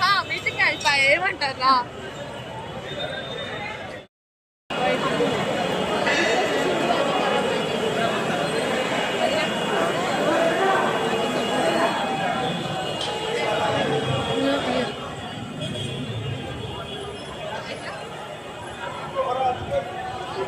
हाँ meeting help आए मंटारा